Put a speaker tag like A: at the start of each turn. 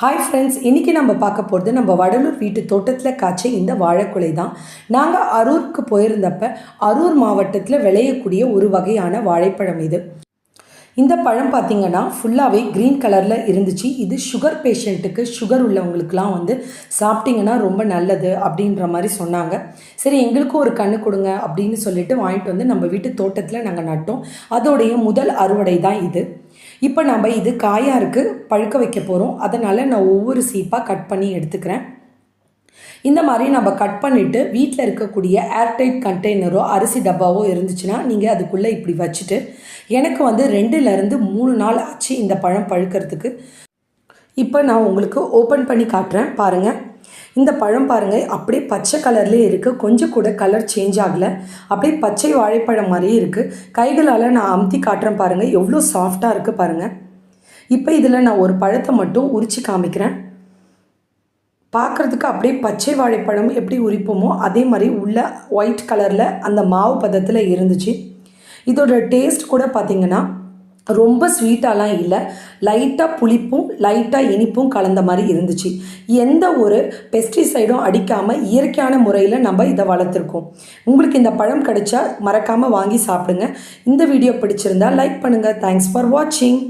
A: Hi friends இன்றைக்கி நம்ம பார்க்க போகிறது நம்ம வடலூர் வீட்டு தோட்டத்தில் காய்ச்ச இந்த வாழைக்குலை தான். நாங்கள் அரூருக்கு போயிருந்தப்ப அரூர் மாவட்டத்தில் விளையக்கூடிய ஒரு வகையான வாழைப்பழம் இது. இந்த பழம் பார்த்தீங்கன்னா ஃபுல்லாகவே க்ரீன் கலரில் இருந்துச்சு. இது சுகர் பேஷண்ட்டுக்கு சுகர் உள்ளவங்களுக்குலாம் வந்து சாப்பிட்டிங்கன்னா ரொம்ப நல்லது அப்படின்ற மாதிரி சொன்னாங்க. சரி எங்களுக்கும் ஒரு கண்ணு கொடுங்க அப்படின்னு சொல்லிட்டு வாங்கிட்டு வந்து நம்ம வீட்டு தோட்டத்தில் நாங்கள் நட்டோம். அதோடைய முதல் அறுவடை தான் இது. இப்போ நம்ம இது காயாக இருக்குது பழுக்க வைக்க போகிறோம் அதனால் நான் ஒவ்வொரு சீப்பாக கட் பண்ணி எடுத்துக்கிறேன். இந்த மாதிரி நம்ம கட் பண்ணிவிட்டு வீட்டில் இருக்கக்கூடிய ஏர்டைட் கண்டெய்னரோ அரிசி டப்பாவோ இருந்துச்சுன்னா நீங்கள் அதுக்குள்ளே இப்படி வச்சுட்டு எனக்கு வந்து ரெண்டுலேருந்து மூணு நாள் ஆச்சு இந்த பழம் பழுக்கிறதுக்கு. இப்போ நான் உங்களுக்கு ஓப்பன் பண்ணி காட்டுறேன் பாருங்கள் இந்த பழம் பாருங்கள் அப்படியே பச்சை கலர்லேயே இருக்குது கொஞ்சம் கூட கலர் சேஞ்ச் ஆகலை. அப்படியே பச்சை வாழைப்பழம் மாதிரியே இருக்குது கைகளால் நான் அமுத்தி காட்டுறேன் பாருங்கள் எவ்வளோ சாஃப்டாக இருக்குது பாருங்கள் இப்போ இதில் நான் ஒரு பழத்தை மட்டும் உரித்து காமிக்கிறேன். பார்க்குறதுக்கு அப்படியே பச்சை வாழைப்பழம் எப்படி உரிப்போமோ அதே மாதிரி உள்ள ஒயிட் கலரில் அந்த மாவு பதத்தில் இருந்துச்சு. இதோட டேஸ்ட் கூட பார்த்திங்கன்னா ரொம்ப ஸ்வீட்டாலாம் இல்லை. லைட்டாக புளிப்பும் லைட்டாக இனிப்பும் கலந்த மாதிரி இருந்துச்சு. எந்த ஒரு பெஸ்டிசைடும் அடிக்காமல் இயற்கையான முறையில் நம்ம இதை வளர்த்துருக்கோம். உங்களுக்கு இந்த பழம் கிடைச்சா மறக்காமல் வாங்கி சாப்பிடுங்க. இந்த வீடியோ பிடிச்சிருந்தா லைக் பண்ணுங்கள் தேங்க்ஸ் ஃபார் வாட்சிங்